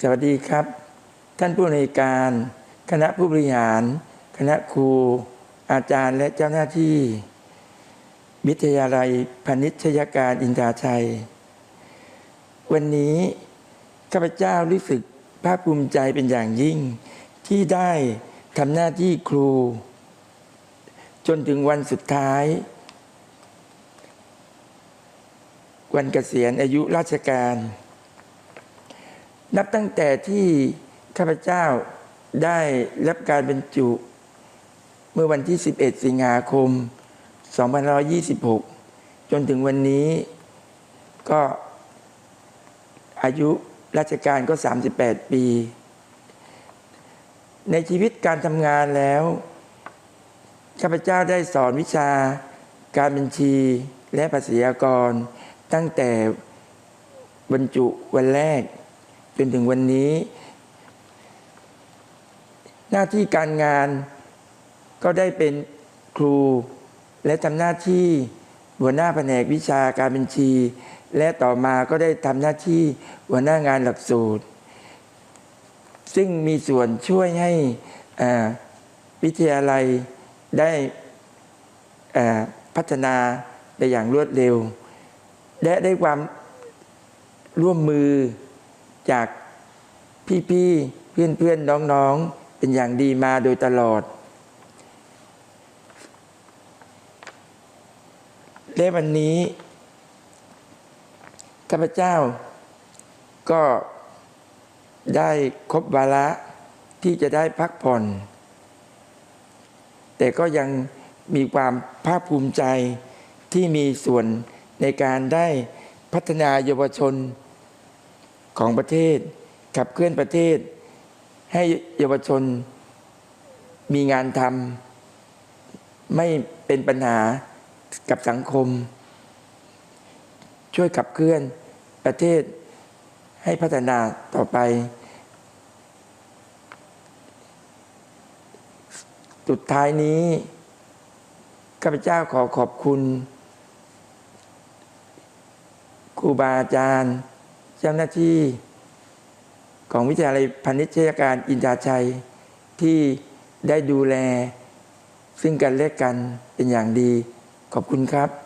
สวัสดีครับ ท่านผู้อำนวยการ คณะผู้บริหาร คณะครู อาจารย์และเจ้าหน้าที่ วิทยาลัยพนิชยการอินทราชัย วันนี้ข้าพเจ้ารู้สึกภาคภูมิใจเป็นอย่างยิ่ง ที่ได้ทำหน้าที่ครู จนถึงวันสุดท้าย วันเกษียณอายุราชการ นับตั้งแต่ที่ข้าพเจ้าได้รับการบรรจุ เมื่อวันที่ 11 สิงหาคม 2526 จนถึงวันนี้ก็อายุราชการก็ 38 ปี ในชีวิตการทำงานแล้ว ข้าพเจ้าได้สอนวิชาการบัญชีและภาษีอากร ตั้งแต่บรรจุวันแรก จนถึงวันนี้ หน้าที่การงานก็ได้เป็นครูและทำหน้าที่หัวหน้าแผนกวิชาการบัญชี และต่อมาก็ได้ทำหน้าที่หัวหน้างานหลักสูตร ซึ่งมีส่วนช่วยให้วิทยาลัยได้พัฒนาไปอย่างรวดเร็ว และได้ความร่วมมือ จากพี่ๆเพื่อนๆน้องๆ เป็นอย่างดีมาโดยตลอด และวันนี้ข้าพเจ้าก็ได้ครบวาระที่จะได้พักผ่อน แต่ก็ยังมีความภาคภูมิใจที่มีส่วนในการได้พัฒนาเยาวชน ของประเทศ ขับเคลื่อนประเทศ ให้เยาวชนมีงานทำไม่เป็นปัญหากับสังคม ช่วยขับเคลื่อนประเทศให้พัฒนาต่อไป สุดท้ายนี้ข้าพเจ้าขอขอบคุณครูบาอาจารย์ เจ้าหน้าที่ของวิทยาลัยพาณิชยการอินทาชัยที่ได้ดูแลซึ่งกันและกันเป็นอย่างดี ขอบคุณครับ